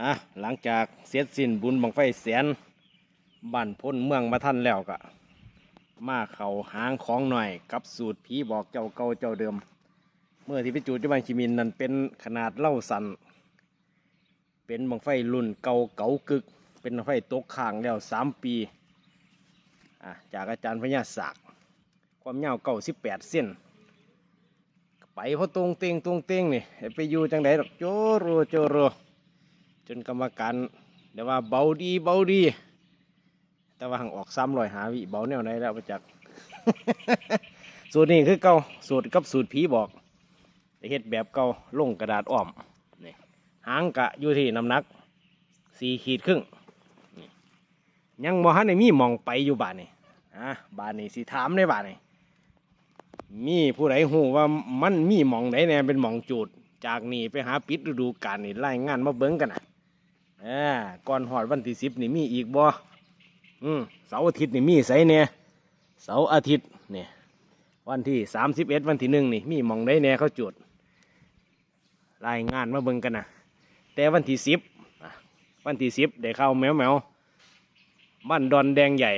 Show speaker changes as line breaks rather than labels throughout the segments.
อะหลังจากเสร็จสิ้นบุญบังไฟแสนบ้านพ้นเมืองมาท่านแล้วก็มาเขาหางของหน่อยกับสูตรผีบอกเจ้าเก่าเจ้าเดิม เมื่อที่ไปจูดที่บ้านคิมินนั้นเป็นขนาดเล่าสันเป็นบังไฟรุ่นเก่าเก่ากึก เป็นบังไฟตกข้างแล้วสามปีอะจากอาจารย์พญาศักดิ์ความยาวเก่าสิบแปดเส้นไปเพราะตรงเตงตรงเตงนี่ไปอยู่จังไดดอกโจโรโจโร จนกรรมการเดี๋ยวว่าเบาดีเบาดี แต่ว่าหังออกซ้ำลอยหาวิเบาแนวไหนแล้วประจักษ์สูตรนี้คือเก่าสูตรกับสูตรผีบอกเฮ็ดแบบเก่าลงกระดาษอ้อมนี่หางกะอยู่ที่น้ำหนักสี่ขีดครึ่งยังบ่ฮันได้มีมองไปอยู่บ้านนี่อะบ้านนี่สิถามในบ้านนี่มีผู้ใดหูว่ามันมีมองไหนแน่เป็นมองจูดจากนี่ไปหาปิดฤดูกาลนี่รายงานมาเบิ้งกันนะ อ่าก่อนหอดวันที่สิบนี่มีอีกบ่อืมเสาร์อาทิตย์นี่มีไสเนี่ยเสาร์อาทิตย์เนี่ยวันที่สามสิบเอ็ดวันที่หนึ่งนี่มีมองได้แน่เขาจุด รายงานมาเบิ้งกันนะแต่วันที่สิบวันที่สิบได้เข้าแมวแมวบ้านดอนแดงใหญ่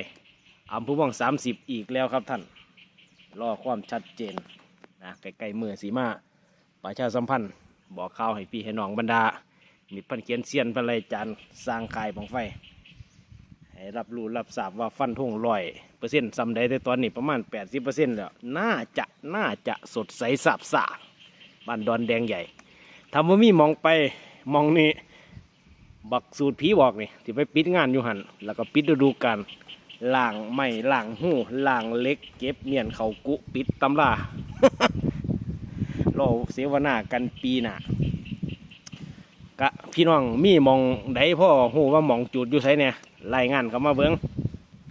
อำเภอว่างสามสิบอีกแล้วครับท่าน รอความชัดเจนนะใกล้ๆมือสีมาประชาสัมพันธ์ บอกข่าวให้พี่ให้น้องบรรดา มิตรพันเขียนเซียนพันไรจันสร้างกายบังไฟ ให้รับรู้รับทราบว่าฟันทุ่งลอยเปอร์เซ็นต์ซ้ำใดแต่ตอนนี้ประมาณ 80เปอร์เซ็นต์แล้ว น่าจะน่าจะสดใสสับสาบ้านดอนแดงใหญ่ทำว่ามีมองไปมองนี่บักสูตรผีบอกนี่ที่ไปปิดงานอยู่หันแล้วก็ปิดฤดูกาลล่างไม่ล่างหูล่างเล็ก เก็บเมียนเขากุปิดตำรารอเสวนากันปีหน้า กะพี่น้องมีมองใดพ่อหูว่ามองจุดอยู่ไสเนี่ยรายงานเขามาเบิ้ง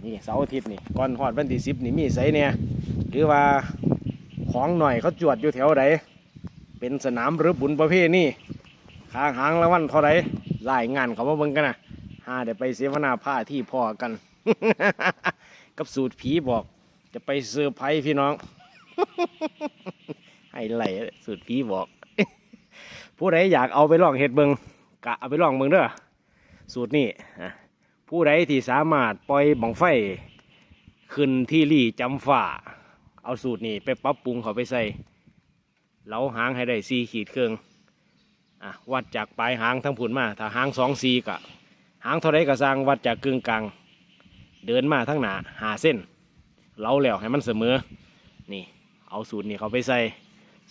นี่เสาร์อาทิตย์นี่ก่อนหอดวันที่สิบนี่มีไสเนี่ยหรือว่าของหน่อยเขาจวดอยู่แถวใดเป็นสนามหรือบุญประเภทนี่ค้างหางละวันเท่าไรรายงานเขามาเบิ้งกันนะหาเดี๋ยวไปเสวนาผ้าที่พ่อกัน กับสูตรผีบอก จะไปเซอร์ไพรส์พี่น้อง ให้ไหลสุดพี่บอก ผู้ใดอยากเอาไปลองเห็ดเบิงกะเอาไปลองเบิงเด้อสูตรนี้อ่ผู้ใดที่สามารถปล่อยบังไฟขึ้นที่รี่จำฝ่า เอาสูตรนี้ไปปรับปรุงเขาไปใส่เหลาหางให้ได้สี่ขีดเครื่องอะวัดจากปลายหางทั้งผุนมา ถ้าหางสองสีกะหางเท่าไรก็สร้างวัดจากกึ่งกลาง เดินมาทั้งหนาหาเส้นเหลาแล้วให้มันเสมอ นี่ เอาสูตรนี้เขาไปใส่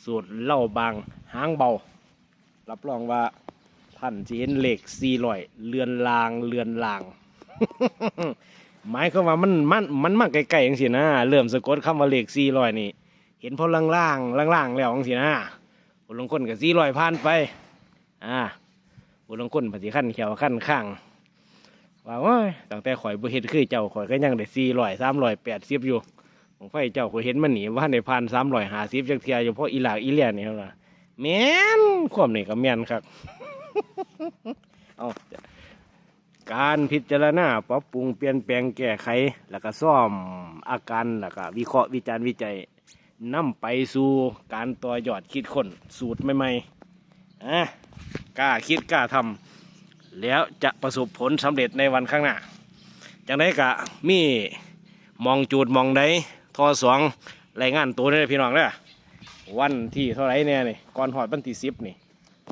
สูตรเล่าบางหางเบา รับรองว่าท่านจะเห็นเหล็กสี่ลอยเลือนลางเลือนลาง หมายความว่ามันมันมันมากไกลๆอย่างสินะเริ่มสะกดคำว่าเหล็กสี่ลอยนี่ เห็นพอล่างๆล่างๆแล้วอย่างสินะคนลงคนกับสี่ลอยผ่านไป อ่าคนลงคนปฏิขั้นเขียวขั้นข้างว่าโอ้ยตั้งแต่ข่อยบ่เฮ็ดคือเจ้าข่อยก็ยังได้สี่ลอยสามลอยแปดสิบอยู่ของไฟเจ้าก็เห็นมันหนีว่าในพันสามร้อยหาสิบจักเทียอยู่เพราะอีหลากอีเลียนี่ครับว่า แมนความนี่ก็แมนครับเอาการพิจารณาปรับปรุงเปลี่ยนแปลงแก้ไข แล้วก็ซ่อมอาการแล้วก็วิเคราะห์วิจารณ์วิจัยนำไปสู่การต่อยอดคิดค้นสูตรใหม่ๆอะกล้าคิดกล้าทำแล้วจะประสบผลสำเร็จในวันข้างหน้าจังไดกะมีมองจูดมองใดทอสองรายงานตัวนี่พี่น้องเด้อ วันที่เท่าไรเนี่ยนี่ก่อนหอดวันที่สิบนี่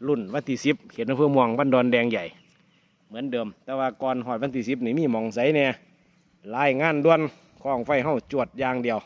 รุ่นวันที่สิบเขียนอำเภอม่วงบ้านดอนแดงใหญ่ เหมือนเดิม แต่ว่าก่อนหอดวันที่สิบนี่มีหมองใสเนี่ยไล่งานด่วนของไฟเฮาจวดยางเดียว